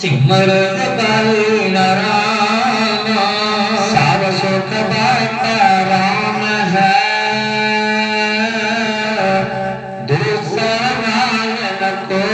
ਸਿਮਰਨ ਕਰ ਨਰਾਨਾ ਸਾਰ ਸੁਖ ਦਾਤਾ ਰਾਮ ਹੈ। ਦੁਸਰਾ ਨਾ ਕੋ